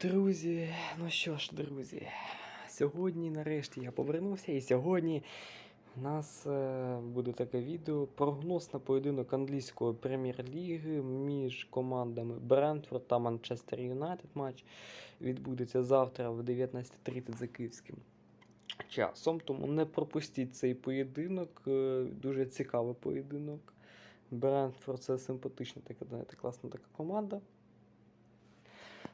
Друзі, ну що ж, друзі, сьогодні нарешті я повернувся, і сьогодні у нас е, буде таке відео прогноз на поєдинок англійської прем'єр-ліги між командами Брентфорд та Манчестер Юнайтед. Матч відбудеться завтра в 19.30 за київським часом. Тому не пропустіть цей поєдинок. е, Дуже цікавий поєдинок. Брентфорд це симпатична така, знаєте, класна така команда.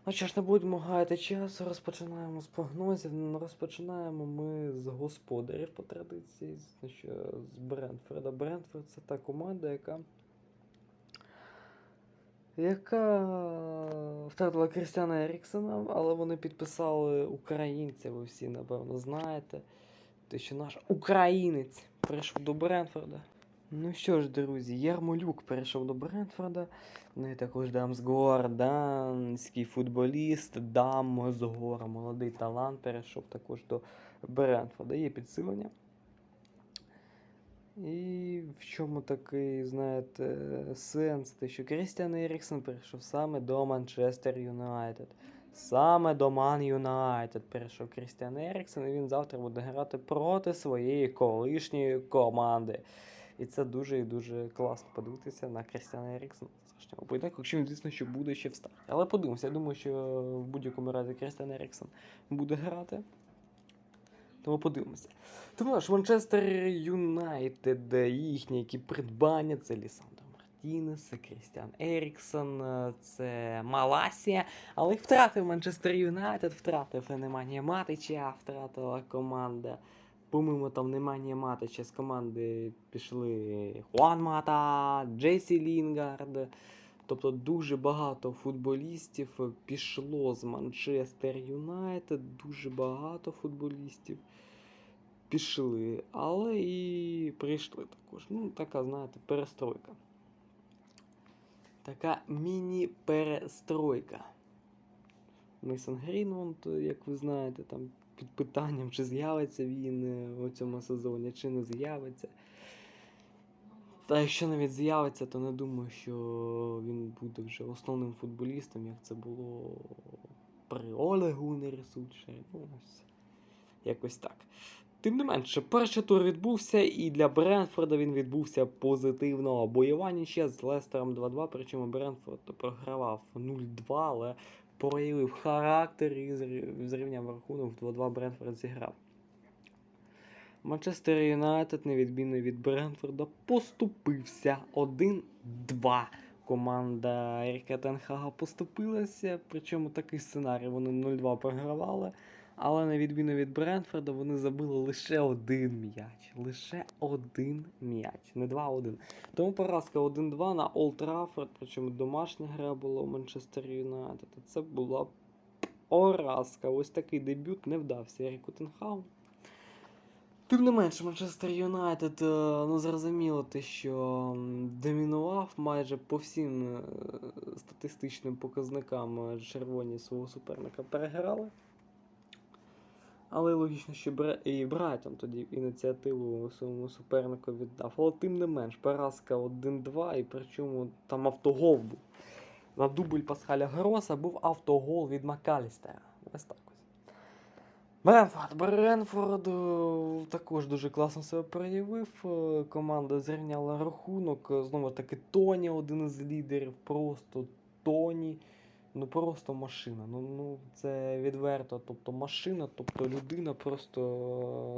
Ну що ж, не будемо гаяти часу, розпочинаємо з прогнозів. Розпочинаємо ми з господарів по традиції, значить, з Брентфорда. Брентфорд це та команда, яка. Яка втратила Крістіана Еріксона, але вони підписали українця, ви всі, напевно, знаєте. Те, що наш українець прийшов до Брентфорда. Ну що ж, друзі, Ярмолюк перейшов до Брентфорда. Ну і також Дамсгор, данський футболіст, Дамсгор, молодий талант, перейшов також до Брентфорда. Є підсилення. І в чому такий, знаєте, сенс? Те, що Крістіан Еріксон перейшов саме до Манчестер Юнайтед. Саме до Ман Юнайтед перейшов Крістіан Еріксон, і він завтра буде грати проти своєї колишньої команди. І це дуже і дуже класно подивитися на Крістіана Еріксона в завтрашньому поєдинку, якщо він, звісно, що буде ще в старті. Але подивимося, я думаю, що в будь-якому разі Крістіан Еріксон буде грати. Тому подивимося. Тому ж Манчестер Юнайтед, їхні які придбання, це Лісандро Мартінес, Крістіан Еріксон, це Маласія. Але їх втратив Манчестер Юнайтед, втратив Неманія Матича, втратила команда. Помимо там Неманія Матича з команди пішли Хуан Мата, Джесі Лінгард. Тобто дуже багато футболістів пішло з Манчестер Юнайтед, дуже багато футболістів пішли, але і прийшли також. Ну, така, знаєте, перестройка. Така міні-перестройка. Мейсон Грінвонд, як ви знаєте, там під питанням, чи з'явиться він е, у цьому сезоні, чи не з'явиться. Та якщо навіть з'явиться, то не думаю, що він буде вже основним футболістом, як це було при Олегу Нересуче. Ну, ось якось так. Тим не менше, перший тур відбувся, і для Бренфорда він відбувся позитивно. Бойова нічия з Лестером 2-2, причому Бренфорд програвав 0-2, але проявив характер і зрі- зрівняв рахунок в 2-2 Бренфорд зіграв. Манчестер Юнайтед, невідмінно від Бренфорда, поступився 1-2. Команда Еріка Тенхага поступилася, причому такий сценарій вони 0-2 програвали. Але на відміну від Брентфорда, вони забили лише один м'яч. Лише один м'яч, не 2-1. Тому поразка 1-2 на Олд Траффорд, причому домашня гра була у Манчестер Юнайтед. Це була поразка. Ось такий дебют не вдався Еріку Тенхагу. Тим не менше, Манчестер Юнайтед, е, ну зрозуміло те, що домінував майже по всім е, статистичним показникам е, червоні свого суперника переграли. Але логічно, що і Брайтон тоді ініціативу своєму супернику віддав. Але тим не менш, поразка 1-2, і причому там автогол був. На дубль Пасхаля Гроса був автогол від Макалістера. Ось так ось. Бренфорд. Бренфорд е, також дуже класно себе проявив. Е, Команда зрівняла рахунок. Знову таки Тоні, один із лідерів. Просто Тоні. Ну просто машина. Ну, ну це відверто. Тобто машина, тобто людина просто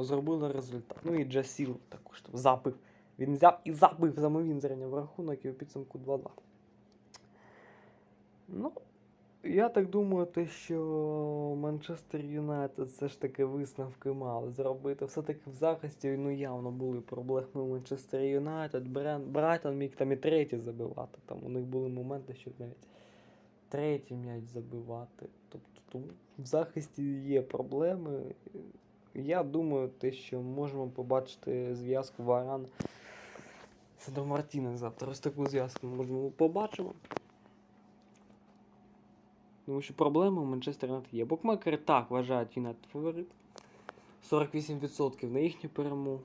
е, зробила результат. Ну і Джасіл також там забив. Він взяв і забив, саме він зрівняв рахунок і у підсумку 2-2. Ну, я так думаю, те, що Манчестер Юнайтед все ж таки висновки мали зробити. Все-таки в захисті ну, явно були проблеми у Манчестер Юнайтед. Брайтон міг там і третій забивати. Там у них були моменти, що навіть третій м'яч забивати. Тобто в захисті є проблеми. Я думаю, те, що можемо побачити зв'язку Варан Сандро Мартінес завтра. Ось таку зв'язку можемо побачимо. Тому що проблема у Манчестер Юнайтед є. Букмекери так вважають Юнайтед фаворит. 48% на їхню перемогу.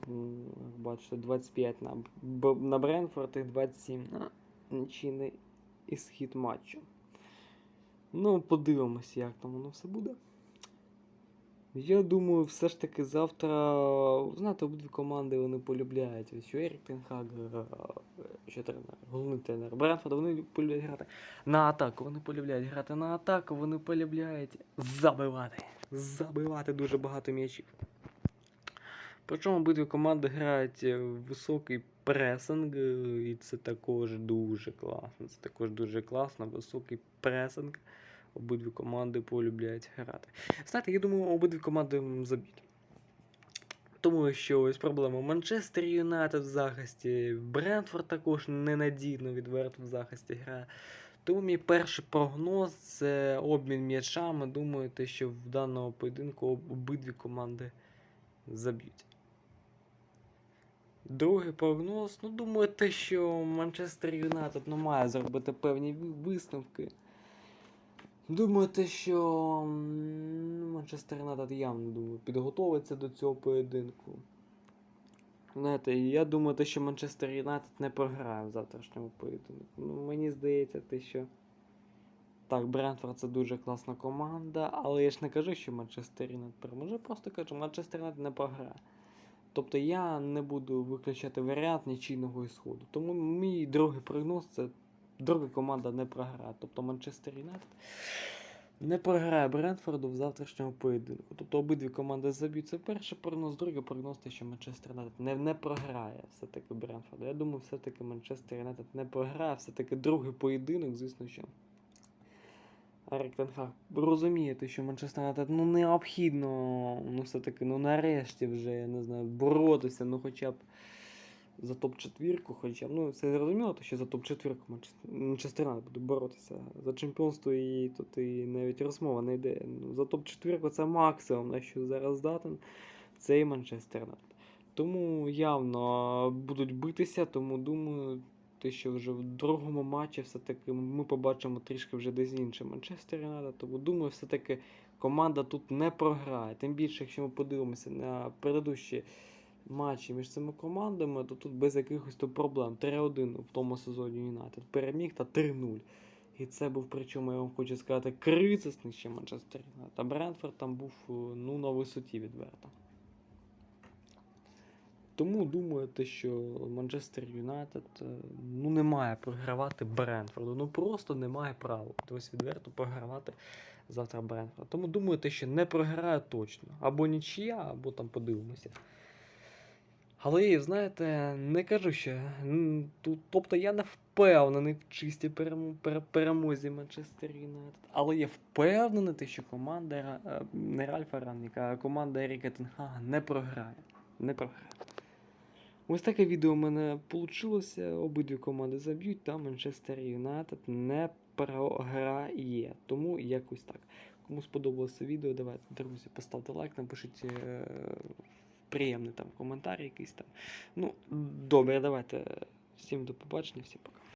Бачите, 25 на, на Бренфорд і 27 на нічийний ісхід матчу. Ну, подивимося, як там воно все буде. Я думаю, все ж таки завтра, знаєте, обидві команди вони полюбляють. Що Ерік Тенхаг, е, що тренер, головний тренер Бренфорда, вони полюбляють грати на атаку. Вони полюбляють грати на атаку, вони полюбляють забивати. Забивати дуже багато м'ячів. Причому обидві команди грають е, високий пресинг, е, і це також дуже класно. Це також дуже класно, високий пресинг. Обидві команди полюбляють грати. Знаєте, я думаю, обидві команди заб'ють. Тому що ось проблема. Манчестер Юнайтед в захисті, Брентфорд також ненадійно відверто в захисті грає. Тому мій перший прогноз це обмін м'ячами. Думаю, те, що в даному поєдинку обидві команди заб'ють. Другий прогноз. Ну, думаю, те, що Манчестер Юнайтед ну, має зробити певні висновки. Думаю, те, що Манчестер Юнайтед явно думаю, підготовиться до цього поєдинку. Знаєте, я думаю, те, що Манчестер Юнайтед не програє в завтрашньому поєдинку. Ну, мені здається, те, що. Так, Брентфорд це дуже класна команда, але я ж не кажу, що Манчестер Юнайтед переможе, просто кажу, Манчестер Юнайтед не програє. Тобто я не буду виключати варіант нічийного ісходу. Тому мій другий прогноз це друга команда не програє. Тобто Манчестер Юнайтед не програє Брентфорду в завтрашньому поєдинку. Тобто обидві команди заб'ють. Це перший прогноз, другий прогноз, те, що Манчестер Юнайтед не, не програє все-таки Брентфорду. Я думаю, все-таки Манчестер Юнайтед не програє, все-таки другий поєдинок, звісно, що. Ерік Тенхаг розуміє, те, що Манчестер Юнайтед ну, необхідно, ну все-таки, ну нарешті вже, я не знаю, боротися, ну хоча б за топ-четвірку, хоча. Ну, це зрозуміло, то, що за топ-четвірку Манчестер- Манчестер Юнайтед буде боротися. За чемпіонство і тут і навіть розмова не йде. Ну, за топ-четвірку це максимум, на що зараз здатен цей Манчестер Юнайтед. Тому явно будуть битися, тому думаю, те, що вже в другому матчі все-таки ми побачимо трішки вже десь інше Манчестер Юнайтед. Тому думаю, все-таки команда тут не програє. Тим більше, якщо ми подивимося на предыдущі матчі між цими командами, то тут без якихось то проблем. 3-1 в тому сезоні Юнайтед переміг та 3-0. І це був, причому я вам хочу сказати, кризисний ще Манчестер Юнайтед. А Брентфорд там був е, ну, на висоті відверто. Тому думаєте, що Манчестер Юнайтед е, ну, не має програвати Брентфорду. Ну просто не має права. Тобто відверто програвати завтра Брентфорд. Тому думаєте, що не програє точно. Або нічия, або там подивимося. Але знаєте, не кажу, що. тобто я не впевнений в чистій перемо- перемозі Манчестер Юнайтед. Але я впевнений, що команда е, не Ральфа Ранніка, а команда Еріка Тенхага не програє. Не програє. Ось таке відео у мене вийшло. Обидві команди заб'ють, та Манчестер Юнайтед не програє. Тому якось так. Кому сподобалося відео, давайте, друзі, поставте лайк, напишіть е, приємний там коментар якийсь там. Ну, добре, давайте. Всім до побачення, всім пока.